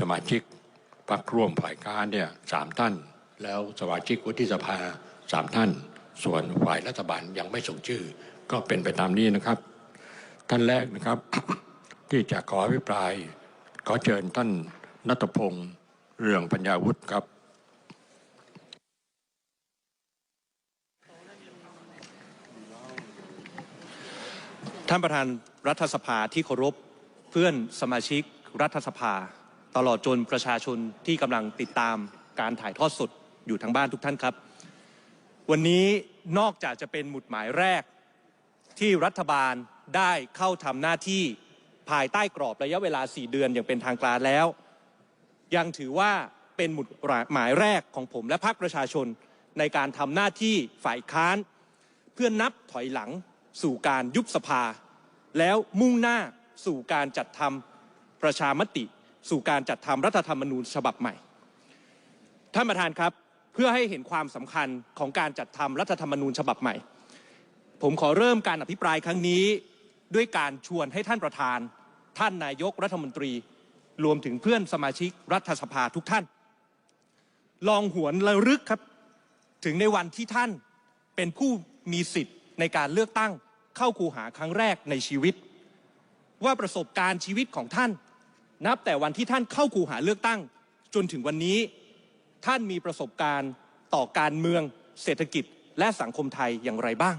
สมาชิกพรรคร่วมฝ่ายค้านเนี่ยสามท่าน แล้วสมาชิกวุฒิสภาสามท่าน ส่วนฝ่ายรัฐบาลยังไม่ส่งชื่อ ก็เป็นไปตามนี้นะครับ ท่านแรกนะครับ ที่จะขออภิปราย ขอเชิญท่านนัตพงศ์เรืองปัญญาวุฒิครับท่านประธานรัฐสภาที่เคารพเพื่อนสมาชิกรัฐสภา ตลอดจนประชาชนที่กำลังติดตามการถ่ายทอดสดอยู่ทางบ้านทุกท่านครับ วันนี้นอกจากจะเป็นหมุดหมายแรกที่รัฐบาลได้เข้าทำหน้าที่ภายใต้กรอบระยะเวลา 4 เดือนอย่างเป็นทางการแล้ว ยังถือว่าเป็นหมุดหมายแรกของผมและพรรคประชาชนในการทำหน้าที่ฝ่ายค้าน เพื่อนับถอยหลังสู่การยุบสภา แล้วมุ่งหน้าสู่การจัดทำประชามติ สู่การจัดทำรัฐธรรมนูญฉบับใหม่ ท่านประธานครับเพื่อให้เห็นความสำคัญของการจัดทำรัฐธรรมนูญฉบับใหม่ ผมขอเริ่มการอภิปรายครั้งนี้ ด้วยการชวนให้ท่านประธาน ท่านนายกรัฐมนตรี รวมถึงเพื่อนสมาชิกรัฐสภาทุกท่าน ลองหวนระลึกครับถึงในวันที่ท่านเป็นผู้มีสิทธิ์ในการเลือกตั้งเข้าคูหาครั้งแรกในชีวิต ว่าประสบการณ์ชีวิตของท่าน นับแต่วันที่ท่านเข้าคูหาเลือกตั้ง จนถึงวันนี้ท่านมีประสบการณ์ต่อการเมือง เศรษฐกิจ และสังคมไทยอย่างไรบ้าง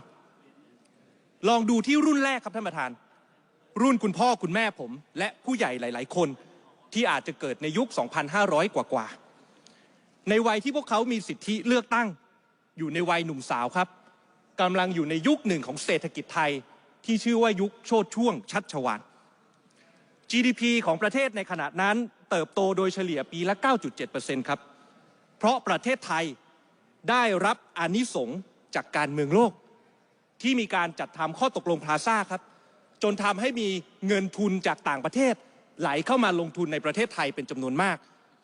ลองดูที่รุ่นแรกครับท่านประธาน รุ่นคุณพ่อคุณแม่ผม และผู้ใหญ่หลาย ๆ คนที่อาจจะเกิดในยุค 2,500 กว่ากว่าๆในวัยที่พวกเขามีสิทธิเลือกตั้ง อยู่ในวัยหนุ่มสาวครับกำลังอยู่ในยุคหนึ่งของเศรษฐกิจไทยที่ชื่อว่ายุคโชดช่วงชัดชวาน GDP ของประเทศในขณะนั้นเติบโตโดยเฉลี่ยปีละ 9.7%ครับ เพราะประเทศไทยได้รับอานิสงจากการเมืองโลก ที่มีการจัดทำข้อตกลงพลาซ่าครับ จนทำให้มีเงินทุนจากต่างประเทศ ไหลเข้ามาลงทุนในประเทศไทยเป็นจำนวนมาก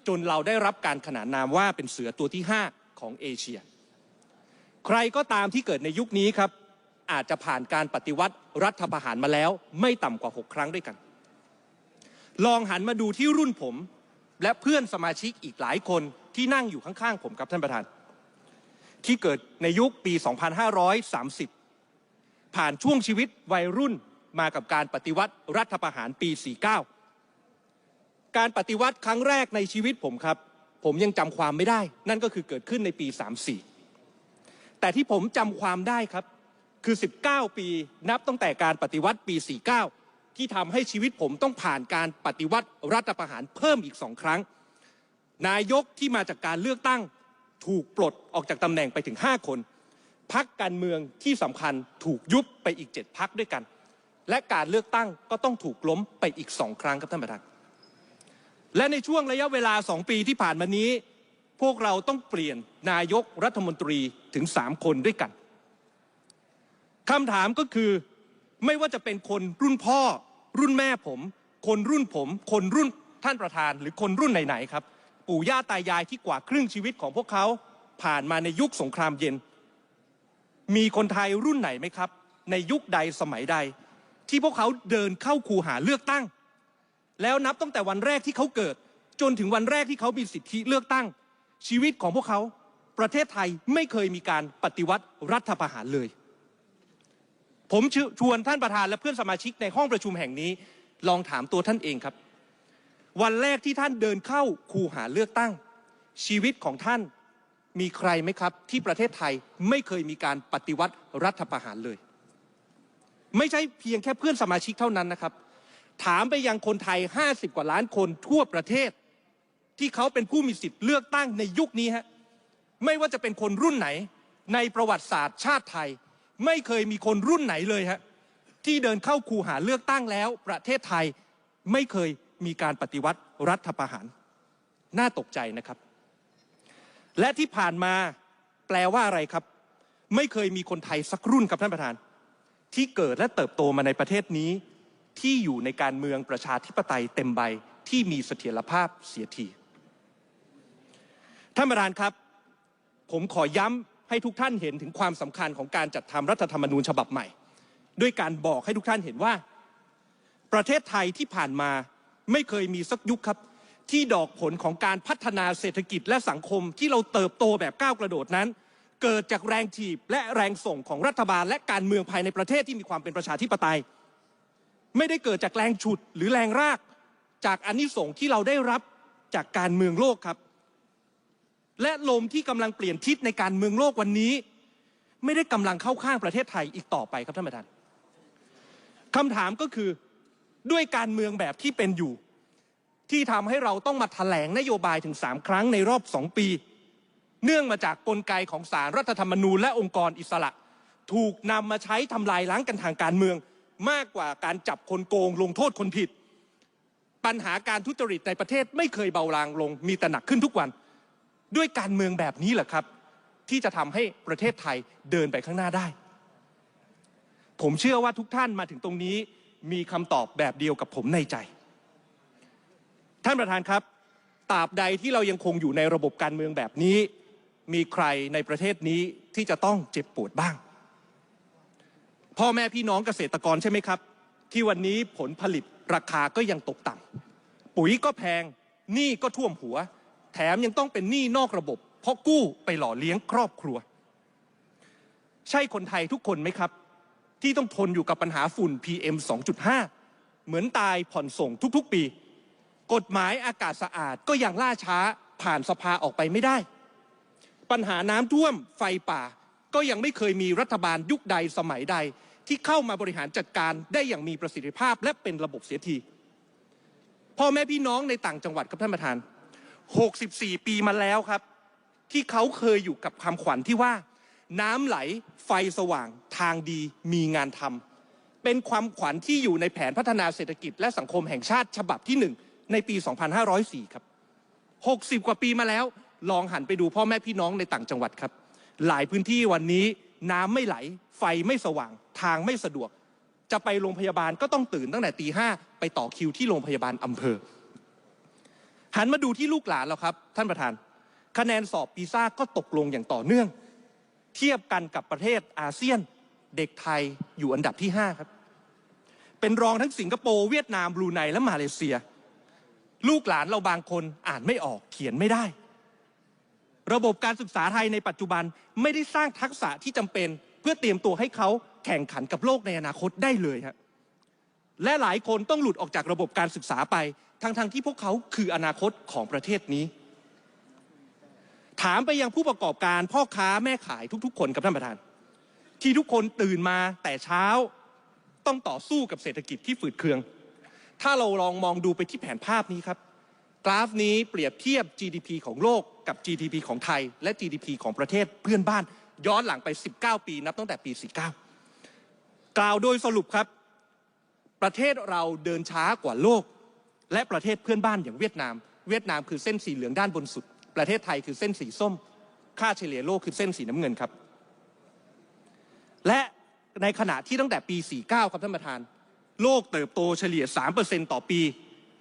จนเราได้รับการขนานนามว่าเป็นเสือตัวที่ 5 ของเอเชีย ใครก็ตามที่เกิดในยุคนี้ครับอาจจะผ่านการปฏิวัติรัฐประหารมาแล้วไม่ต่ำกว่า 6 ครั้งด้วยกัน ลองหันมาดูที่รุ่นผม และเพื่อนสมาชิกอีกหลายคนที่นั่งอยู่ข้างๆผมครับท่านประธาน ที่เกิดในยุคปี 2530 ผ่านช่วงชีวิตวัยรุ่นมากับการปฏิวัติรัฐประหารปี 49 การปฏิวัติครั้งแรกในชีวิตผมครับ ผมยังจำความไม่ได้ นั่นก็คือเกิดขึ้นในปี 34 แต่ที่ผมจำความได้ครับคือ 19 ปีนับตั้งแต่การปฏิวัติปี 49 ที่ทำให้ชีวิตผมต้องผ่านการปฏิวัติรัฐประหารเพิ่มอีกสองครั้ง นายกที่มาจากการเลือกตั้งถูกปลดออกจากตำแหน่งไปถึง 5 คนพักการเมืองที่สำคัญถูกยุบไปอีก 7พักด้วยกัน และการเลือกตั้งก็ต้องถูกล้มไปอีกสองครั้งครับท่านประธานและในช่วงระยะเวลาสองปีที่ผ่านมานี้ พวกเราต้องเปลี่ยนนายกรัฐมนตรีถึงสามคนด้วยกันคำถามก็คือไม่ว่าจะเป็นคนรุ่นพ่อ รุ่นแม่ผม คนรุ่นผม คนรุ่นท่านประธาน หรือคนรุ่นไหนๆครับ ปู่ย่าตายายที่กว่าครึ่งชีวิตของพวกเขาผ่านมาในยุคสงครามเย็น มีคนไทยรุ่นไหนไหมครับ ในยุคใดสมัยใด ที่พวกเขาเดินเข้าคูหาเลือกตั้ง แล้วนับตั้งแต่วันแรกที่เขาเกิด จนถึงวันแรกที่เขามีสิทธิเลือกตั้ง ชีวิตของพวกเขา ประเทศไทยไม่เคยมีการปฏิวัติรัฐประหารเลย ผมชวนท่านประธานและเพื่อนสมาชิกในห้องประชุมแห่งนี้ ลองถามตัวท่านเองครับ วันแรกที่ท่านเดินเข้าคูหาเลือกตั้ง ชีวิตของท่านมีใครไหมครับ ที่ประเทศไทยไม่เคยมีการปฏิวัติรัฐประหารเลย ไม่ใช่เพียงแค่เพื่อนสมาชิกเท่านั้นนะครับ ถามไปยังคนไทย 50 กว่าล้านคนทั่วประเทศ ที่เขาเป็นผู้มีสิทธิ์เลือกตั้งในยุคนี้ฮะไม่ว่าจะเป็นคนรุ่นไหนในประวัติศาสตร์ชาติไทย ไม่เคยมีคนรุ่นไหนเลยฮะที่เดินเข้าคูหาเลือกตั้งแล้ว ประเทศไทยไม่เคยมีการปฏิวัติรัฐประหาร น่าตกใจนะครับ และที่ผ่านมาแปลว่าอะไรครับ ไม่เคยมีคนไทยสักรุ่นครับท่านประธาน ที่เกิดและเติบโตมาในประเทศนี้ ที่อยู่ในการเมืองประชาธิปไตยเต็มใบที่มีเสถียรภาพเสียทีท่านประธานครับ ผมขอย้ำ ให้ทุกท่านเห็นถึงความสำคัญของการจัดทำรัฐธรรมนูญฉบับใหม่ ด้วยการบอกให้ทุกท่านเห็นว่า ประเทศไทยที่ผ่านมาไม่เคยมีสักยุคครับ ที่ดอกผลของการพัฒนาเศรษฐกิจและสังคมที่เราเติบโตแบบก้าวกระโดดนั้น เกิดจากแรงถีบและแรงส่งของรัฐบาล และการเมืองภายในประเทศที่มีความเป็นประชาธิปไตย ไม่ได้เกิดจากแรงฉุดหรือแรงราก จากอานิสงส์ที่เราได้รับจากการเมืองโลกครับ และลมที่กำลังเปลี่ยนทิศในการเมืองโลกวันนี้ ไม่ได้กำลังเข้าข้างประเทศไทยอีกต่อไปครับท่านประธานคำถามก็คือด้วยการเมืองแบบที่เป็นอยู่ ที่ทำให้เราต้องมาถแถลงนโยบายถึงสามครั้งในรอบสองปี เนื่องมาจากกลไกของสารรัฐธรรมนูญและองค์กรอิสระ ถูกนำมาใช้ทำลายล้างกันทางการเมือง มากกว่าการจับคนโกงลงโทษคนผิด ปัญหาการทุจริตในประเทศไม่เคยเบาลางลงมีแต่หนักขึ้นทุกวัน ด้วยการเมืองแบบนี้แหละครับ ที่จะทำให้ประเทศไทยเดินไปข้างหน้าได้ ผมเชื่อว่าทุกท่านมาถึงตรงนี้มีคำตอบแบบเดียวกับผมในใจ ท่านประธานครับตราบใดที่เรายังคงอยู่ในระบบการเมืองแบบนี้ มีใครในประเทศนี้ที่จะต้องเจ็บปวดบ้าง พ่อแม่พี่น้องเกษตรกรใช่ไหมครับ ที่วันนี้ผลผลิตราคาก็ยังตกต่ำปุ๋ยก็แพงหนี้ก็ท่วมหัว แถมยังต้องเป็นหนี้นอกระบบ เพราะกู้ไปหล่อเลี้ยงครอบครัว ใช่คนไทยทุกคนไหมครับ ที่ต้องทนอยู่กับปัญหาฝุ่น PM 2.5 เหมือนตายผ่อนส่งทุกๆปี กฎหมายอากาศสะอาดก็ยังล่าช้าผ่านสภาออกไปไม่ได้ ปัญหาน้ำท่วมไฟป่า ก็ยังไม่เคยมีรัฐบาลยุคใดสมัยใด ที่เข้ามาบริหารจัดการได้อย่างมีประสิทธิภาพและเป็นระบบเสียทีพ่อแม่พี่น้องในต่างจังหวัดครับท่านประธาน 64 ปีมาแล้วครับ ที่เขาเคยอยู่กับคำขวัญที่ว่า น้ำไหลไฟสว่างทางดีมีงานทำเป็นความขวัญที่อยู่ในแผนพัฒนาเศรษฐกิจและสังคมแห่งชาติฉบับที่หนึ่งในปี 2504 ครับ 60 กว่าปีมาแล้ว ลองหันไปดูพ่อแม่พี่น้องในต่างจังหวัดครับ หลายพื้นที่วันนี้น้ำไม่ไหล ไฟไม่สว่าง ทางไม่สะดวก จะไปโรงพยาบาลก็ต้องตื่นตั้งแต่ตีห้าไปต่อคิวที่โรงพยาบาลอำเภอ หันมาดูที่ลูกหลานเราครับ ท่านประธาน คะแนนสอบปีซ่าก็ตกลงอย่างต่อเนื่อง เทียบกันกับประเทศอาเซียน เด็กไทยอยู่อันดับที่ 5 ครับ เป็นรองทั้งสิงคโปร์เวียดนามบรูไนและมาเลเซีย ลูกหลานเราบางคนอ่านไม่ออกเขียนไม่ได้ ระบบการศึกษาไทยในปัจจุบันไม่ได้สร้างทักษะที่จำเป็น เพื่อเตรียมตัวให้เขาแข่งขันกับโลกในอนาคตได้เลยครับ และหลายคนต้องหลุดออกจากระบบการศึกษาไปทั้งๆทที่พวกเขาคืออนาคตของประเทศนี้ ถามไปยังผู้ประกอบการพ่อค้าแม่ขายทุกๆ คนครับท่านประธาน ที่ทุกคนตื่นมาแต่เช้าต้องต่อสู้กับเศรษฐกิจที่ฝืดเคือง ถ้าเราลองมองดูไปที่แผนภาพนี้ครับ กราฟนี้เปรียบเทียบ GDP ของโลกกับ GDP ของไทย และ GDP ของประเทศเพื่อนบ้าน ย้อนหลังไป 19 ปีนับตั้งแต่ปี 49 กล่าวโดยสรุปครับ ประเทศเราเดินช้ากว่าโลก และประเทศเพื่อนบ้านอย่างเวียดนาม เวียดนามคือเส้นสีเหลืองด้านบนสุด ประเทศไทยคือเส้นสีส้ม ค่าเฉลี่ยโลกคือเส้นสีน้ำเงินครับ และในขณะที่ตั้งแต่ปี 49 ครับท่านประธาน โลกเติบโตเฉลี่ย 3%ต่อปี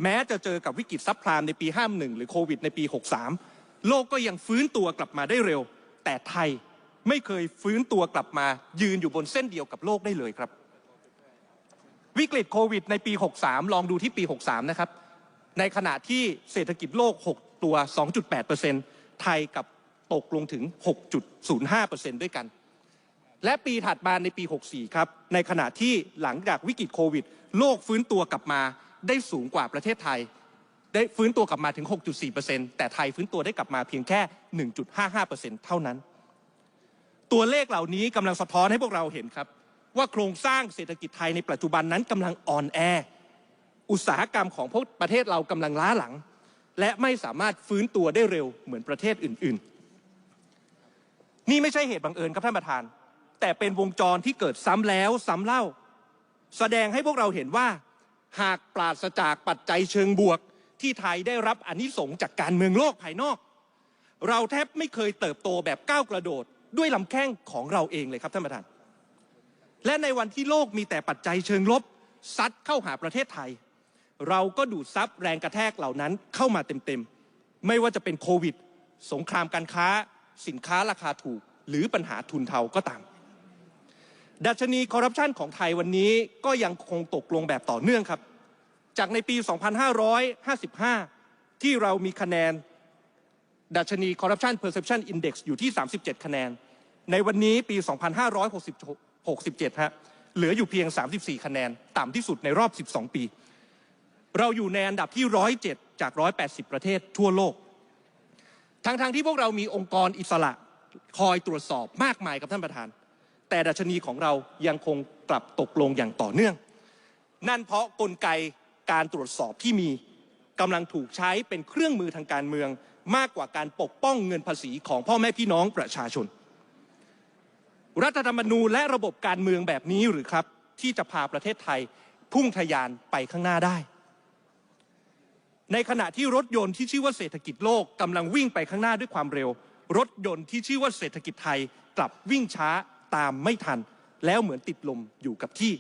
แม้จะเจอกับวิกฤตซับพลามในปี 51 หรือโควิดในปี 63 โลกก็ยังฟื้นตัวกลับมาได้เร็ว แต่ไทยไม่เคยฟื้นตัวกลับมายืนอยู่บนเส้นเดียวกับโลกได้เลยครับ วิกฤตโควิดในปี 63 ลองดูที่ปี 63 นะครับ ในขณะที่เศรษฐกิจโลก 6 ตัว 2.8%ไทยกับตกลงถึง 6.05%ด้วยกัน และปีถัดมาในปี 64 ครับ ในขณะที่หลังจากวิกฤตโควิด โลกฟื้นตัวกลับมาได้สูงกว่าประเทศไทย ได้ฟื้นตัวกลับมาถึง 6.4%แต่ไทยฟื้นตัวได้กลับมาเพียงแค่ 1.55%เท่านั้น ตัวเลขเหล่านี้กำลังสะท้อนให้พวกเราเห็นครับ ว่าโครงสร้างเศรษฐกิจไทยในปัจจุบันนั้นกำลังอ่อนแอ อุตสาหกรรมของพวกประเทศเรากำลังล้าหลัง และไม่สามารถฟื้นตัวได้เร็วเหมือนประเทศอื่น ๆ นี่ไม่ใช่เหตุบังเอิญครับท่านประธาน แต่เป็นวงจรที่เกิดซ้ำแล้วซ้ำเล่า แสดงให้พวกเราเห็นว่า หากปราศจากปัจจัยเชิงบวก ที่ไทยได้รับอนิสงส์จากการเมืองโลกภายนอก เราแทบไม่เคยเติบโตแบบก้าวกระโดดด้วยลำแข้งของเราเองเลยครับท่านประธาน และในวันที่โลกมีแต่ปัจจัยเชิงลบ ซัดเข้าหาประเทศไทย เราก็ดูดซับแรงกระแทกเหล่านั้นเข้ามาเต็มๆ ไม่ว่าจะเป็นโควิด สงครามการค้า สินค้าราคาถูก หรือปัญหาทุนเทาก็ตาม ดัชนีคอร์รัปชันของไทยวันนี้ก็ยังคงตกลงแบบต่อเนื่องครับ จากในปี 2555 ที่เรามีคะแนน ดัชนี Corruption Perception Index อยู่ที่ 37 คะแนน ในวันนี้ปี 2,560 67ฮะเหลืออยู่เพียง 34 คะแนน ต่ำที่สุดในรอบ 12 ปี เราอยู่ในอันดับที่ 107 จาก 180 ประเทศทั่วโลก ทั้งๆทที่พวกเรามีองค์กรอิสระคอยตรวจสอบมากมายกับท่านประธาน แต่ดัชนีของเรายังคงกลับตกลงอย่างต่อเนื่อง นั่นเพราะกลไกการตรวจสอบที่มีกำลังถูกใช้เป็นเครื่องมือทางการเมือง มากกว่าการปกป้องเงินภาษีของพ่อแม่พี่น้องประชาชน รัฐธรรมนูญและระบบการเมืองแบบนี้หรือครับ ที่จะพาประเทศไทยพุ่งทะยานไปข้างหน้าได้ ในขณะที่รถยนต์ที่ชื่อว่าเศรษฐกิจโลกกำลังวิ่งไปข้างหน้าด้วยความเร็ว รถยนต์ที่ชื่อว่าเศรษฐกิจไทยกลับวิ่งช้าตามไม่ทัน แล้วเหมือนติดลมอยู่กับที่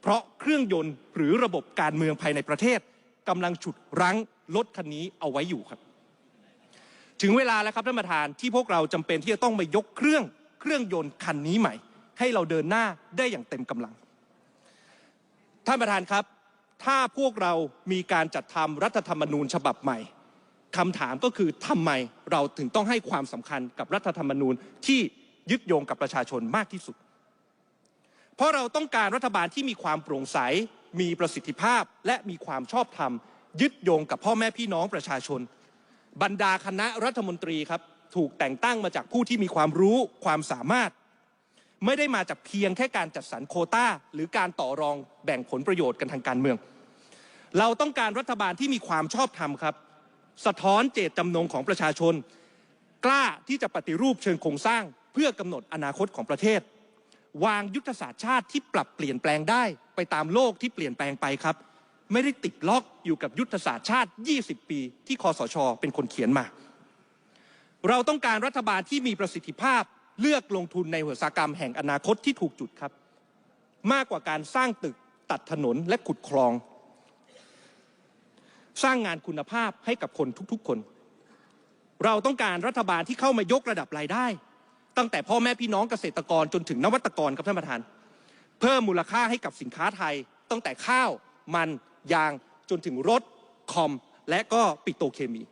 เพราะเครื่องยนต์หรือระบบการเมืองภายในประเทศกำลังฉุดรั้งรถคันนี้เอาไว้อยู่ครับ ถึงเวลาแล้วครับท่านประธานที่พวกเราจำเป็นที่จะต้องมายกเครื่อง เครื่องยนต์คันนี้ใหม่ ให้เราเดินหน้าได้อย่างเต็มกำลัง ท่านประธานครับ ถ้าพวกเรามีการจัดทำรัฐธรรมนูญฉบับใหม่คำถามก็คือทำไมเราถึงต้องให้ความสำคัญกับรัฐธรรมนูญที่ยึดโยงกับประชาชนมากที่สุด เพราะเราต้องการรัฐบาลที่มีความโปร่งใส มีประสิทธิภาพ และมีความชอบธรรม ยึดโยงกับพ่อแม่พี่น้องประชาชน บรรดาคณะรัฐมนตรีครับ ถูกแต่งตั้งมาจากผู้ที่มีความรู้ความสามารถ ไม่ได้มาจากเพียงแค่การจัดสรรโคต้า หรือการต่อรองแบ่งผลประโยชน์กันทางการเมือง เราต้องการรัฐบาลที่มีความชอบธรรมครับ สะท้อนเจตจำนงของประชาชน กล้าที่จะปฏิรูปเชิงโครงสร้าง เพื่อกำหนดอนาคตของประเทศ วางยุทธศาสตร์ชาติที่ปรับเปลี่ยนแปลงได้ ไปตามโลกที่เปลี่ยนแปลงไปครับไม่ได้ติดล็อกอยู่กับยุทธศาสตร์ชาติ 20 ปี ที่คอสช เป็นคนเขียนมา เราต้องการรัฐบาลที่มีประสิทธิภาพเลือกลงทุนในอุตสาหกรรมแห่งอนาคตที่ถูกจุดครับ มากกว่าการสร้างตึกตัดถนนและขุดคลอง สร้างงานคุณภาพให้กับคนทุกๆคน เราต้องการรัฐบาลที่เข้ามายกระดับรายได้ ตั้งแต่พ่อแม่พี่น้องเกษตรกรจนถึงนวัตกรครับท่านประธาน เพิ่มมูลค่าให้กับสินค้าไทย ตั้งแต่ข้าว มันยางจนถึงรถคอม และก็ปิโตรเคมี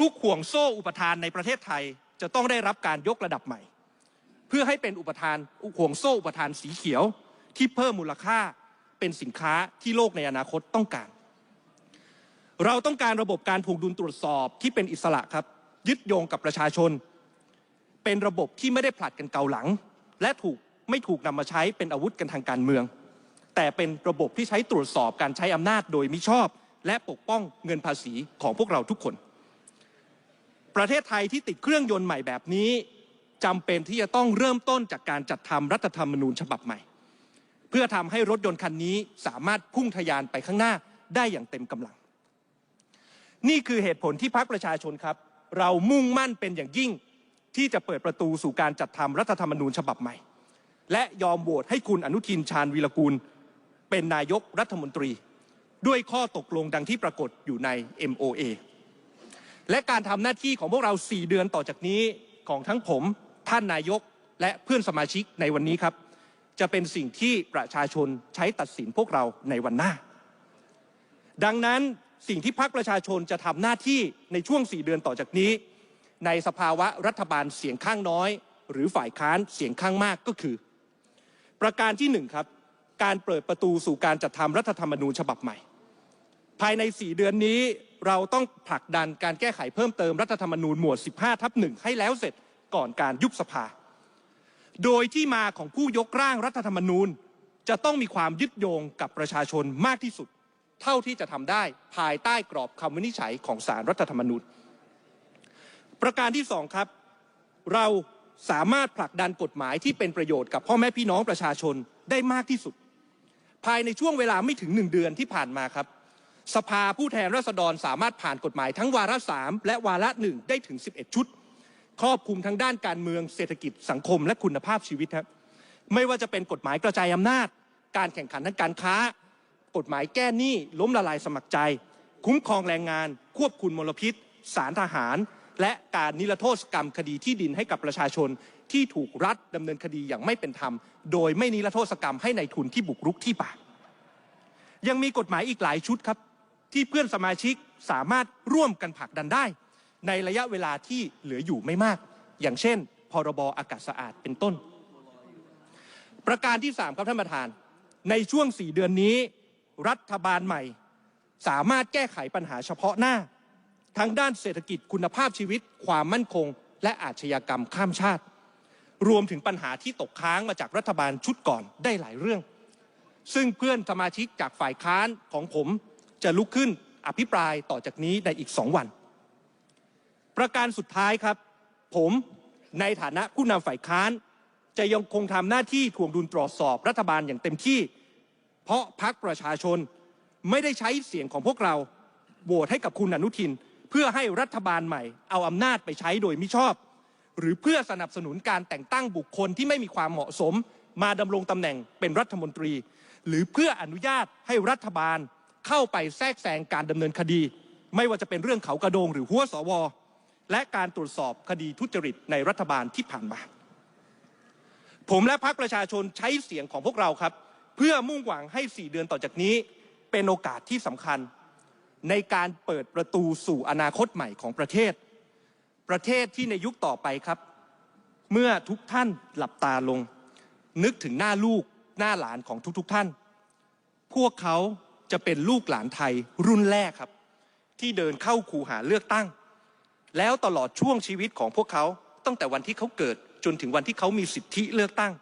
ทุกๆห่วงโซ่อุปทานในประเทศไทยจะต้องได้รับการยกระดับใหม่ เพื่อให้เป็นอุปทานห่วงโซ่อุปทานสีเขียว ที่เพิ่มมูลค่าเป็นสินค้าที่โลกในอนาคตต้องการ เราต้องการระบบการผูกดุลตรวจสอบที่เป็นอิสระครับ ยึดโยงกับประชาชน เป็นระบบที่ไม่ได้ผลัดกันเกาหลัง และถูกไม่ถูกนำมาใช้เป็นอาวุธกันทางการเมือง แต่เป็นระบบที่ใช้ตรวจสอบการใช้อำนาจโดยมิชอบ และปกป้องเงินภาษีของพวกเราทุกคน ประเทศไทยที่ติดเครื่องยนต์ใหม่แบบนี้จำเป็นที่จะต้องเริ่มต้นจากการจัดทำรัฐธรรมนูญฉบับใหม่ เพื่อทำให้รถยนต์คันนี้สามารถพุ่งทะยานไปข้างหน้าได้อย่างเต็มกำลัง นี่คือเหตุผลที่พรรคประชาชนครับ เรามุ่งมั่นเป็นอย่างยิ่งที่จะเปิดประตูสู่การจัดทำรัฐธรรมนูญฉบับใหม่ และยอมโหวตให้คุณอนุทินชาญวีรกูล เป็นนายกรัฐมนตรี ด้วยข้อตกลงดังที่ปรากฏอยู่ใน MOA และการทำหน้าที่ของพวกเรา 4 เดือนต่อจากนี้ของทั้งผมท่านนายกและเพื่อนสมาชิกในวันนี้ครับ จะเป็นสิ่งที่ประชาชนใช้ตัดสินพวกเราในวันหน้า ดังนั้นสิ่งที่พรรคประชาชนจะทำหน้าที่ในช่วง 4 เดือนต่อจากนี้ ในสภาวะรัฐบาลเสียงข้างน้อย หรือฝ่ายค้านเสียงข้างมากก็คือ ประการที่หนึ่งครับการเปิดประตูสู่การจัดทำรัฐธรรมนูญฉบับใหม่ ภายใน 4 เดือนนี้ เราต้องผลักดันการแก้ไขเพิ่มเติมรัฐธรรมนูญหมวด 15 ทับหนึ่งให้แล้วเสร็จก่อนการยุบสภา โดยที่มาของผู้ยกร่างรัฐธรรมนูญ จะต้องมีความยึดโยงกับประชาชนมากที่สุด เท่าที่จะทำได้ภายใต้กรอบคำวินิจฉัยของสารรัฐธรรมนูญ ประการที่สองครับ เราสามารถผลักดันกฎหมายที่เป็นประโยชน์กับพ่อแม่พี่น้องประชาชนได้มากที่สุด ภายในช่วงเวลาไม่ถึงหนึ่งเดือนที่ผ่านมาครับ สภาผู้แทนราษฎรสามารถผ่านกฎหมายทั้งวาระสามและวาระหนึ่งได้ถึง 11 ชุด ครอบคลุมทั้งด้านการเมืองเศรษฐกิจสังคมและคุณภาพชีวิตครับไม่ว่าจะเป็นกฎหมายกระจายอำนาจ การแข่งขันทางการค้า กฎหมายแก้หนี้ล้มละลายสมัครใจ คุ้มครองแรงงาน ควบคุมมลพิษ สารทหาร และการนิรโทษกรรมคดีที่ดินให้กับประชาชนที่ถูกรัฐดำเนินคดีอย่างไม่เป็นธรรม โดยไม่นิรโทษกรรมให้ในายทุนที่บุกรุกที่ป่ายังมีกฎหมายอีกหลายชุดครับ ที่เพื่อนสมาชิกสามารถร่วมกันผลักดันได้ ในระยะเวลาที่เหลืออยู่ไม่มาก อย่างเช่น พรบอากาศสะอาดเป็นต้น ประการที่ 3 ครับท่านประธาน ในช่วง 4 เดือนนี้ รัฐบาลใหม่ สามารถแก้ไขปัญหาเฉพาะหน้า ทั้งด้านเศรษฐกิจคุณภาพชีวิต ความมั่นคง และอาชญากรรมข้ามชาติ รวมถึงปัญหาที่ตกค้างมาจากรัฐบาลชุดก่อนได้หลายเรื่อง ซึ่งเพื่อนสมาชิกจากฝ่ายค้านของผม จะลุกขึ้นอภิปรายต่อจากนี้ในอีกสองวัน ประการสุดท้ายครับ ผมในฐานะผู้นำฝ่ายค้าน จะยังคงทำหน้าที่ทวงดุลตรวจสอบรัฐบาลอย่างเต็มที่ เพราะพักประชาชนไม่ได้ใช้เสียงของพวกเราโหวตให้กับคุณอนุทิน เพื่อให้รัฐบาลใหม่ เอาอำนาจไปใช้โดยมิชอบ หรือเพื่อสนับสนุนการแต่งตั้งบุคคลที่ไม่มีความเหมาะสม มาดำรงตำแหน่งเป็นรัฐมนตรี หรือเพื่ออนุญาตให้รัฐบาล เข้าไปแทรกแซงการดำเนินคดี ไม่ว่าจะเป็นเรื่องเขากระโดงหรือหัวสว และการตรวจสอบคดีทุจริตในรัฐบาลที่ผ่านมา ผมและพรรคประชาชนใช้เสียงของพวกเราครับ เพื่อมุ่งหวังให้ 4 เดือนต่อจากนี้ เป็นโอกาสที่สำคัญ ในการเปิดประตูสู่อนาคตใหม่ของประเทศ ประเทศที่ในยุคต่อไปครับ เมื่อทุกท่านหลับตาลง นึกถึงหน้าลูกหน้าหลานของทุกๆทท่าน พวกเขา จะเป็นลูกหลานไทยรุ่นแรกครับ ที่เดินเข้าคูหาเลือกตั้ง แล้วตลอดช่วงชีวิตของพวกเขาตั้งแต่วันที่เขาเกิดจนถึงวันที่เขามีสิทธิเลือกตั้ง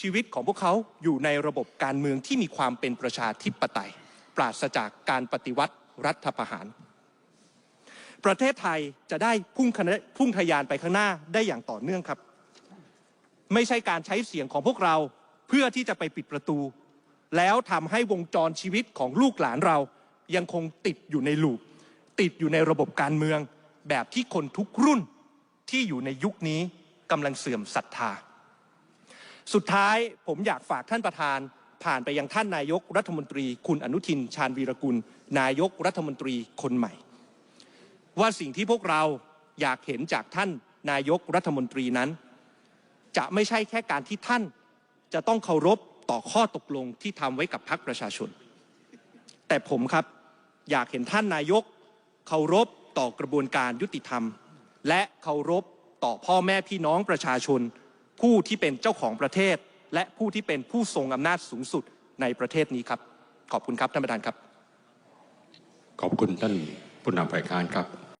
ชีวิตของพวกเขาอยู่ในระบบการเมืองที่มีความเป็นประชาธิปไตย ปราศจากการปฏิวัติรัฐประหาร ประเทศไทยจะได้พุ่งคพุ่งทะยานไปข้างหน้าได้อย่างต่อเนื่องครับ ไม่ใช่การใช้เสียงของพวกเราเพื่อที่จะไปปิดประตู แล้วทำให้วงจรชีวิตของลูกหลานเรา ยังคงติดอยู่ในลูป ติดอยู่ในระบบการเมือง แบบที่คนทุกรุ่นที่อยู่ในยุคนี้กำลังเสื่อมศรัทธา สุดท้ายผมอยากฝากท่านประธาน ผ่านไปยังท่านนายกรัฐมนตรี คุณอนุทิน ชาญวีรกุล นายกรัฐมนตรีคนใหม่ ว่าสิ่งที่พวกเราอยากเห็นจากท่านนายกรัฐมนตรีนั้น จะไม่ใช่แค่การที่ท่านจะต้องเคารพ ต่อข้อตกลงที่ทำไว้กับพรรคประชาชน แต่ผมครับอยากเห็นท่านนายกเคารพต่อกระบวนการยุติธรรม และเคารพต่อพ่อแม่พี่น้องประชาชน ผู้ที่เป็นเจ้าของประเทศ และผู้ที่เป็นผู้ทรงอำนาจสูงสุดในประเทศนี้ครับ ขอบคุณครับท่านประธานครับ ขอบคุณท่านผู้นำฝ่ายค้านครับ